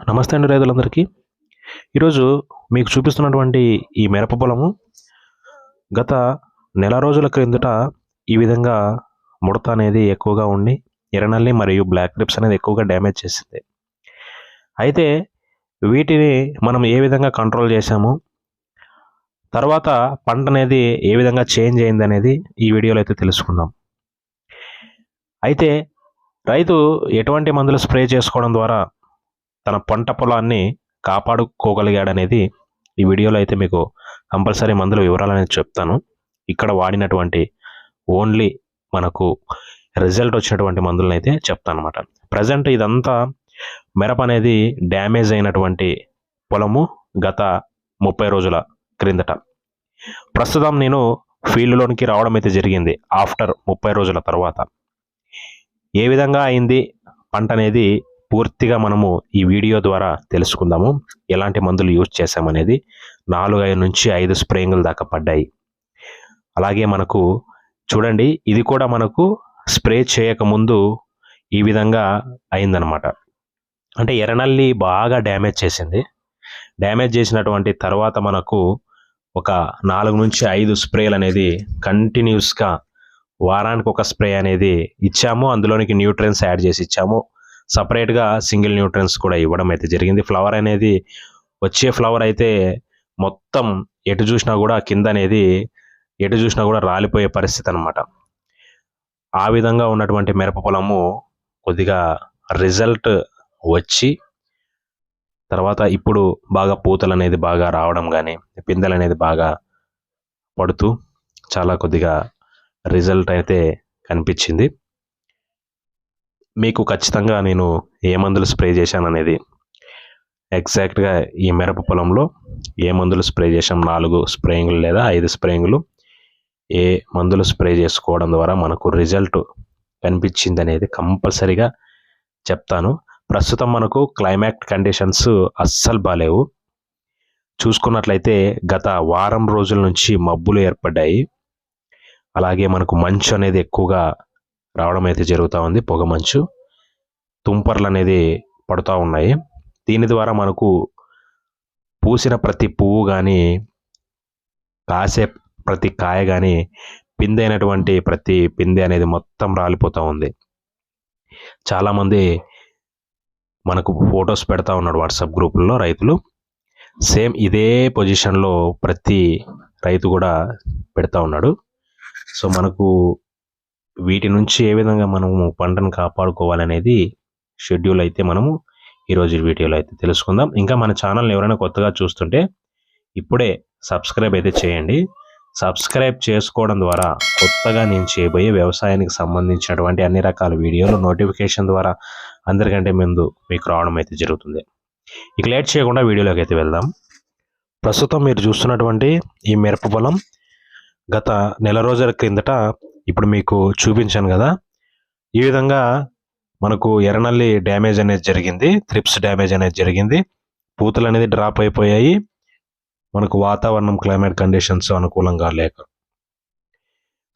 నమస్తే అండి రైతులందరికీ. ఈరోజు మీకు చూపిస్తున్నటువంటి ఈ మిరప పొలము గత నెల రోజుల క్రిందట ఈ విధంగా ముడత అనేది ఎక్కువగా ఉండి ఎర్రనల్లి మరియు బ్లాక్ క్రిప్స్ అనేది ఎక్కువగా డ్యామేజ్ చేసింది. అయితే వీటిని మనం ఏ విధంగా కంట్రోల్ చేశాము తర్వాత పంట అనేది ఏ విధంగా చేంజ్ అయింది అనేది ఈ వీడియోలో అయితే తెలుసుకుందాం. అయితే రైతు ఎటువంటి మందులు స్ప్రే చేసుకోవడం ద్వారా తన పంట పొలాన్ని కాపాడుకోగలిగాడనేది ఈ వీడియోలో అయితే మీకు కంపల్సరీ మందుల వివరాలు అనేది చెప్తాను. ఇక్కడ వాడినటువంటి ఓన్లీ మనకు రిజల్ట్ వచ్చినటువంటి మందులను అయితే చెప్తాను అనమాట ప్రజెంట్ ఇదంతా మిరప అనేది డ్యామేజ్ అయినటువంటి పొలము గత ముప్పై రోజుల క్రిందట. ప్రస్తుతం నేను ఫీల్డ్లోనికి రావడం అయితే జరిగింది ఆఫ్టర్ ముప్పై రోజుల తర్వాత. ఏ విధంగా అయింది పంట అనేది పూర్తిగా మనము ఈ వీడియో ద్వారా తెలుసుకుందాము. ఎలాంటి మందులు యూజ్ చేశామనేది నాలుగు ఐదు నుంచి ఐదు స్ప్రేయింగ్లు దాకా పడ్డాయి. అలాగే మనకు చూడండి ఇది కూడా మనకు స్ప్రే చేయకముందు ఈ విధంగా అయిందనమాట అంటే ఎర్రనల్లి బాగా డ్యామేజ్ చేసింది. డ్యామేజ్ చేసినటువంటి తర్వాత మనకు ఒక నాలుగు నుంచి ఐదు స్ప్రేలు అనేది కంటిన్యూస్గా వారానికి ఒక స్ప్రే అనేది ఇచ్చాము. అందులోనికి న్యూట్రియన్స్ యాడ్ చేసి ఇచ్చాము. సపరేట్గా సింగిల్ న్యూట్రియన్స్ కూడా ఇవ్వడం అయితే జరిగింది. ఫ్లవర్ అనేది వచ్చే ఫ్లవర్ అయితే మొత్తం ఎటు చూసినా కూడా కింద అనేది ఎటు చూసినా కూడా రాలిపోయే పరిస్థితి అనమాట ఆ విధంగా ఉన్నటువంటి మిరప పొలము కొద్దిగా రిజల్ట్ వచ్చి తర్వాత ఇప్పుడు బాగా పూతలు అనేది బాగా రావడం కానీ పిందెలు అనేది బాగా పడుతూ చాలా కొద్దిగా రిజల్ట్ అయితే కనిపించింది. మీకు ఖచ్చితంగా నేను ఏ మందులు స్ప్రే చేశాను అనేది ఎగ్జాక్ట్గా ఈ మిరప పొలంలో ఏ మందులు స్ప్రే చేశాం? నాలుగు స్ప్రేయింగ్లు లేదా ఐదు స్ప్రేయింగ్లు. ఏ మందులు స్ప్రే చేసుకోవడం ద్వారా మనకు రిజల్ట్ కనిపించింది అనేది కంపల్సరీగా చెప్తాను. ప్రస్తుతం మనకు క్లైమాక్ట్ కండిషన్స్ అస్సలు బాగాలేవు చూసుకున్నట్లయితే గత వారం రోజుల నుంచి మబ్బులు ఏర్పడ్డాయి. అలాగే మనకు మంచు అనేది ఎక్కువగా రావడం అయితే జరుగుతూ ఉంది పొగ మంచు తుంపర్లు అనేది పడుతూ ఉన్నాయి. దీని ద్వారా మనకు పూసిన ప్రతి పువ్వు కానీ కాసే ప్రతి కాయ కానీ పిందె అయినటువంటి ప్రతి పిందె అనేది మొత్తం రాలిపోతూ ఉంది. చాలామంది మనకు ఫొటోస్ పెడతా ఉన్నాడు వాట్సాప్ గ్రూపుల్లో రైతులు. సేమ్ ఇదే పొజిషన్లో ప్రతి రైతు కూడా పెడతా ఉన్నాడు. సో మనకు వీటి నుంచి ఏ విధంగా మనము పంటను కాపాడుకోవాలనేది షెడ్యూల్ అయితే మనము ఈరోజు వీడియోలో అయితే తెలుసుకుందాం. ఇంకా మన ఛానల్ని ఎవరైనా కొత్తగా చూస్తుంటే ఇప్పుడే సబ్స్క్రైబ్ అయితే చేయండి. సబ్స్క్రైబ్ చేసుకోవడం ద్వారా కొత్తగా నేను చేయబోయే వ్యవసాయానికి సంబంధించినటువంటి అన్ని రకాల వీడియోలు నోటిఫికేషన్ ద్వారా అందరికంటే ముందు మీకు రావడం అయితే జరుగుతుంది. ఇక లేట్ చేయకుండా వీడియోలోకి అయితే వెళ్దాం. ప్రస్తుతం మీరు చూస్తున్నటువంటి ఈ మిరప పొలం గత నెల రోజుల క్రిందట ఇప్పుడు మీకు చూపించాను కదా. ఈ విధంగా మనకు ఎర్రనల్లి డ్యామేజ్ అనేది జరిగింది. త్రిప్స్ డ్యామేజ్ అనేది జరిగింది. పూతలు అనేది డ్రాప్ అయిపోయాయి. మనకు వాతావరణం క్లైమేట్ కండిషన్స్ అనుకూలంగా లేక.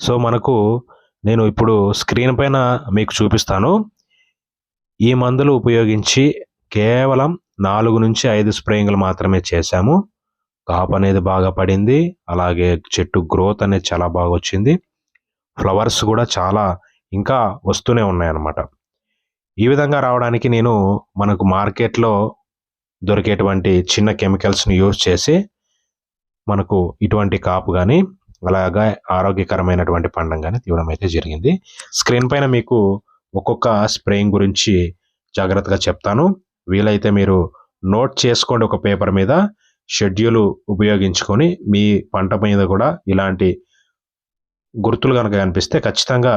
సో మనకు నేను ఇప్పుడు స్క్రీన్ పైన మీకు చూపిస్తాను. ఈ మందులు ఉపయోగించి కేవలం నాలుగు నుంచి ఐదు స్ప్రేయింగ్లు మాత్రమే చేశాము. కాపు అనేది బాగా పడింది. అలాగే చెట్టు గ్రోత్ అనేది చాలా బాగా వచ్చింది. ఫ్లవర్స్ కూడా చాలా ఇంకా వస్తూనే ఉన్నాయన్నమాట. ఈ విధంగా రావడానికి నేను మనకు మార్కెట్లో దొరికేటువంటి చిన్న కెమికల్స్ని యూజ్ చేసి మనకు ఇటువంటి కాపు కానీ అలాగా ఆరోగ్యకరమైనటువంటి పండం కానీ తీయడం అయితే జరిగింది. స్క్రీన్ పైన మీకు ఒక్కొక్క స్ప్రేయింగ్ గురించి జాగ్రత్తగా చెప్తాను. వీలైతే మీరు నోట్ చేసుకోండి ఒక పేపర్ మీద షెడ్యూల్ ఉపయోగించుకొని మీ పంట మీద కూడా ఇలాంటి గుర్తులు కనుక కనిపిస్తే ఖచ్చితంగా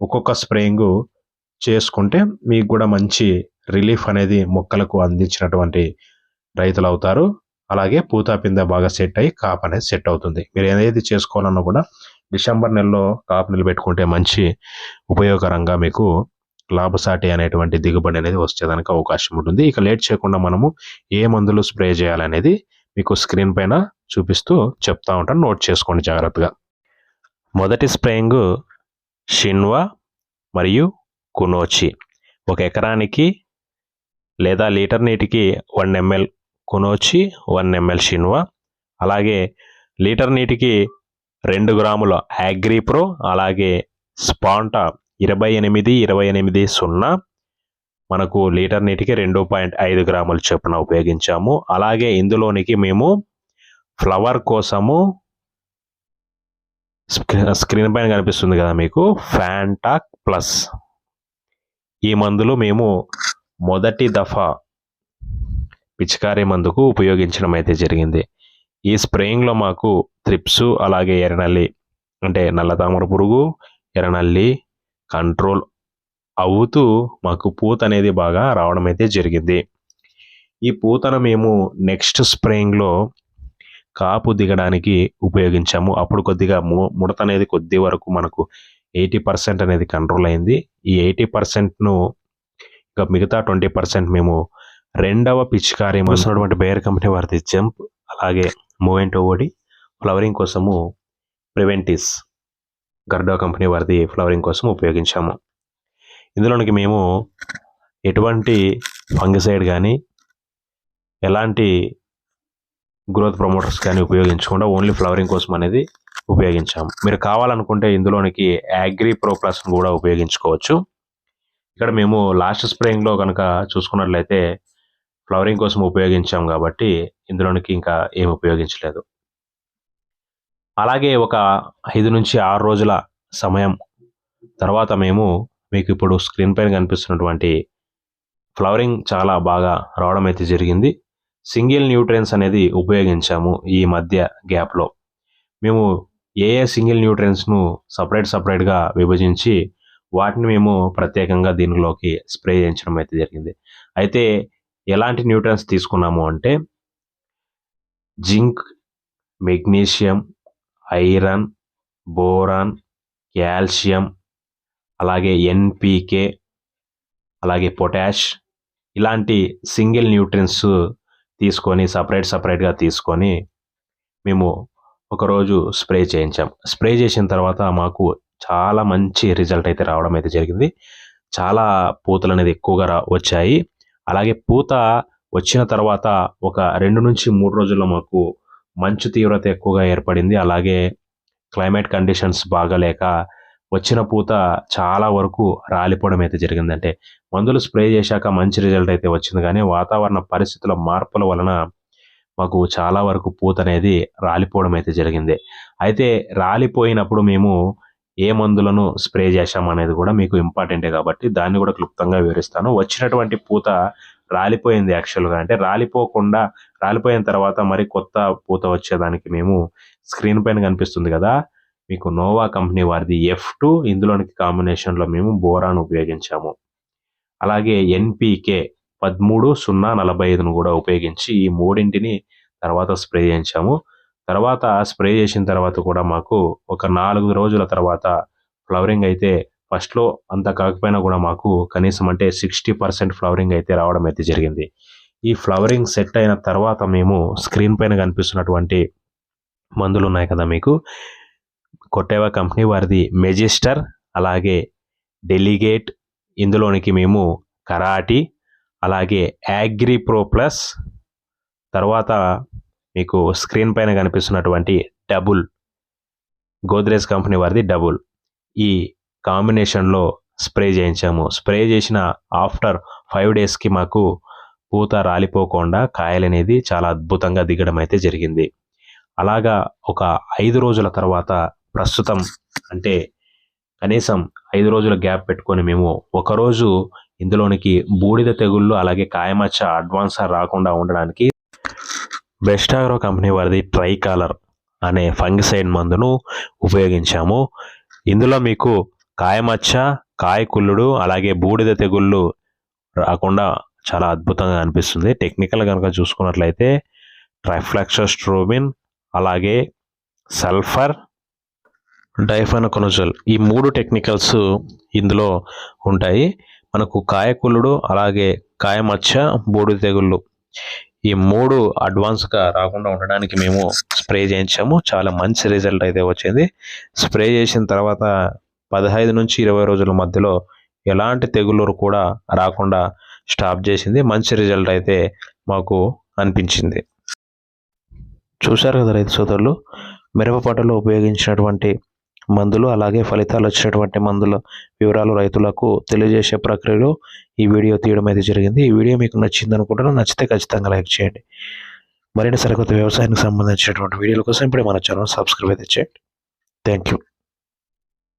ఒక్కొక్క స్ప్రేయింగ్ చేసుకుంటే మీకు కూడా మంచి రిలీఫ్ అనేది మొక్కలకు అందించినటువంటి రైతులు అవుతారు. అలాగే పూత పింద బాగా సెట్ అయ్యి కాపు అనేది సెట్ అవుతుంది. మీరు ఏదైతే చేసుకోవాలన్నా కూడా డిసెంబర్ నెలలో కాపు నిలబెట్టుకుంటే మంచి ఉపయోగకరంగా మీకు లాభసాటి అనేటువంటి దిగుబడి అనేది వచ్చేదానికి అవకాశం ఉంటుంది. ఇక లేట్ చేయకుండా మనము ఏ మందులు స్ప్రే చేయాలనేది మీకు స్క్రీన్ పైన చూపిస్తూ చెప్తా ఉంటాను. నోట్ చేసుకోండి జాగ్రత్తగా. మొదటి స్ప్రేయింగ్ షిన్వా మరియు కునోచి. ఒక ఎకరానికి లేదా లీటర్ నీటికి one ML కునోచి one ML Shinwa. అలాగే లీటర్ నీటికి రెండు గ్రాముల అగ్రిప్రో అలాగే స్పాంటా ఇరవై ఎనిమిది ఇరవై ఎనిమిది సున్నా. మనకు లీటర్ నీటికి రెండు పాయింట్ ఐదు గ్రాముల చొప్పున ఉపయోగించాము. అలాగే ఇందులోనికి మేము ఫ్లవర్ కోసము స్క్రీన్ పైన కనిపిస్తుంది కదా మీకు ఫ్యాంటాక్ ప్లస్ ఈ మందులు మేము మొదటి దఫా పిచికారీ మందుకు ఉపయోగించడం అయితే జరిగింది. ఈ స్ప్రేయింగ్లో మాకు త్రిప్స్ అలాగే ఎర్రనల్లి అంటే నల్ల తామర పురుగు ఎర్రనల్లి కంట్రోల్ అవుతూ మాకు పూత అనేది బాగా రావడం అయితే జరిగింది. ఈ పూతను మేము నెక్స్ట్ స్ప్రేయింగ్లో కాపు దిగడానికి ఉపయోగించాము. అప్పుడు కొద్దిగా ము- ముడత అనేది కొద్ది వరకు మనకు ఎయిటీ పర్సెంట్ అనేది కంట్రోల్ అయింది. ఈ ఎయిటీ పర్సెంట్ను ఇంకా మిగతా ట్వంటీ పర్సెంట్ మేము రెండవ పిచికారీ మనసున్నటువంటి బేర్ కంపెనీ వారిది జంప్ అలాగే మూవెంట్ ఓడి ఫ్లవరింగ్ కోసము ప్రివెంటిస్ గర్డా కంపెనీ వారిది ఫ్లవరింగ్ కోసం ఉపయోగించాము. ఇందులోనికి మేము ఎటువంటి ఫంగిసైడ్ కానీ ఎలాంటి గ్రోత్ ప్రమోటర్స్ కానీ ఉపయోగించకుండా ఓన్లీ ఫ్లవరింగ్ కోసం అనేది ఉపయోగించాము. మీరు కావాలనుకుంటే ఇందులోనికి యాగ్రీ ప్రో ప్లస్ని కూడా ఉపయోగించుకోవచ్చు. ఇక్కడ మేము లాస్ట్ స్ప్రేయింగ్లో కనుక చూసుకున్నట్లయితే ఫ్లవరింగ్ కోసం ఉపయోగించాం కాబట్టి ఇందులోనికి ఇంకా ఏం ఉపయోగించలేదు. అలాగే ఒక ఐదు నుంచి ఆరు రోజుల సమయం తర్వాత మేము మీకు ఇప్పుడు స్క్రీన్ పైన కనిపిస్తున్నటువంటి ఫ్లవరింగ్ చాలా బాగా రావడం అయితే జరిగింది. సింగిల్ న్యూట్రియన్స్ అనేది ఉపయోగించాము ఈ మధ్య గ్యాప్లో. మేము ఏ ఏ సింగిల్ న్యూట్రియన్స్ను సపరేట్ సపరేట్గా విభజించి వాటిని మేము ప్రత్యేకంగా దీనిలోకి స్ప్రే చేయించడం అయితే జరిగింది. అయితే ఎలాంటి న్యూట్రియన్స్ తీసుకున్నాము అంటే zinc magnesium iron boron calcium అలాగే ఎన్పికే అలాగే పొటాష్ ఇలాంటి సింగిల్ న్యూట్రియన్స్ తీసుకొని సపరేట్ సపరేట్గా తీసుకొని మేము ఒకరోజు స్ప్రే చేయించాం. స్ప్రే చేసిన తర్వాత మాకు చాలా మంచి రిజల్ట్ అయితే రావడం అయితే జరిగింది. చాలా పూతలు అనేది ఎక్కువగా రా వచ్చాయి. అలాగే పూత వచ్చిన తర్వాత ఒక రెండు నుంచి మూడు రోజుల్లో మాకు మంచు తీవ్రత ఎక్కువగా ఏర్పడింది. అలాగే క్లైమేట్ కండిషన్స్ బాగాలేక వచ్చిన పూత చాలా వరకు రాలిపోవడం అయితే జరిగింది అంటే మందులు స్ప్రే చేశాక మంచి రిజల్ట్ అయితే వచ్చింది. కానీ వాతావరణ పరిస్థితుల మార్పుల వలన మాకు చాలా వరకు పూత అనేది రాలిపోవడం అయితే జరిగింది. అయితే రాలిపోయినప్పుడు మేము ఏ మందులను స్ప్రే చేశామనేది కూడా మీకు ఇంపార్టెంటే కాబట్టి దాన్ని కూడా క్లుప్తంగా వివరిస్తాను. వచ్చినటువంటి పూత రాలిపోయింది యాక్చువల్గా. అంటే రాలిపోకుండా రాలిపోయిన తర్వాత మరి కొత్త పూత వచ్చేదానికి మేము స్క్రీన్ పైన కనిపిస్తుంది కదా మీకు నోవా కంపెనీ వారిది ఎఫ్ టూ ఇందులోనికి కాంబినేషన్లో మేము బోరాన్ ఉపయోగించాము. అలాగే ఎన్పికే పదమూడు సున్నా నలభై ఐదును కూడా ఉపయోగించి ఈ మూడింటిని తర్వాత స్ప్రే చేయించాము. తర్వాత స్ప్రే చేసిన తర్వాత కూడా మాకు ఒక నాలుగు రోజుల తర్వాత ఫ్లవరింగ్ అయితే ఫస్ట్లో అంత కాకపోయినా కూడా మాకు కనీసం అంటే సిక్స్టీ పర్సెంట్ ఫ్లవరింగ్ అయితే రావడం అయితే జరిగింది. ఈ ఫ్లవరింగ్ సెట్ అయిన తర్వాత మేము స్క్రీన్ పైన కనిపిస్తున్నటువంటి మందులు ఉన్నాయి కదా మీకు. కొట్టేవా కంపెనీ వారిది మెజిస్టర్ అలాగే డెలిగేట్ ఇందులోనికి మేము కరాటి అలాగే యాగ్రి ప్రో ప్లస్ తర్వాత మీకు స్క్రీన్ పైన కనిపిస్తున్నటువంటి డబుల్ గోద్రేజ్ కంపెనీ వారిది డబుల్. ఈ కాంబినేషన్లో స్ప్రే చేయించాము. స్ప్రే చేసిన ఆఫ్టర్ ఫైవ్ డేస్కి మాకు పూత రాలిపోకుండా కాయలనేది చాలా అద్భుతంగా దిగడం అయితే జరిగింది. అలాగా ఒక ఐదు రోజుల తర్వాత ప్రస్తుతం అంటే కనీసం ఐదు రోజుల గ్యాప్ పెట్టుకొని మేము ఒకరోజు ఇందులోనికి బూడిద తెగుళ్ళు అలాగే కాయమచ్చ అడ్వాన్స్ రాకుండా ఉండడానికి బెస్ట్ ఆగ్రో కంపెనీ వారిది ట్రై కాలర్ అనే ఫంగిసైడ్ మందును ఉపయోగించాము. ఇందులో మీకు కాయమచ్చ కాయకుళ్ళుడు అలాగే బూడిద తెగుళ్ళు రాకుండా చాలా అద్భుతంగా అనిపిస్తుంది. టెక్నికల్ కనుక చూసుకున్నట్లయితే ట్రైఫ్లాక్సోస్ట్రోబిన్ అలాగే సల్ఫర్ డైఫనకొనజల్ ఈ మూడు టెక్నికల్స్ ఇందులో ఉంటాయి. మనకు కాయకుళ్ళుడు అలాగే కాయమచ్చ బూడిద తెగుళ్ళు ఈ మూడు అడ్వాన్స్గా రాకుండా ఉండడానికి మేము స్ప్రే చేయించాము. చాలా మంచి రిజల్ట్ అయితే వచ్చింది. స్ప్రే చేసిన తర్వాత పదహైదు నుంచి ఇరవై రోజుల మధ్యలో ఎలాంటి తెగుళ్ళు కూడా రాకుండా స్టాప్ చేసింది. మంచి రిజల్ట్ అయితే మాకు అనిపించింది. చూశారు కదా రైతు సోదరులు మిరప పంటలో ఉపయోగించినటువంటి మందులు అలాగే ఫలితాలు వచ్చినటువంటి మందుల వివరాలు రైతులకు తెలియజేసే ప్రక్రియలో ఈ వీడియో తీయడం అయితే జరిగింది. ఈ వీడియో మీకు నచ్చింది అనుకుంటున్నాను నచ్చితే ఖచ్చితంగా లైక్ చేయండి. మరిన్ని సరికొత్త వ్యవసాయానికి సంబంధించినటువంటి వీడియోల కోసం ఇప్పుడే మన ఛానల్ సబ్స్క్రైబ్ అయితే చేయండి. Thank you.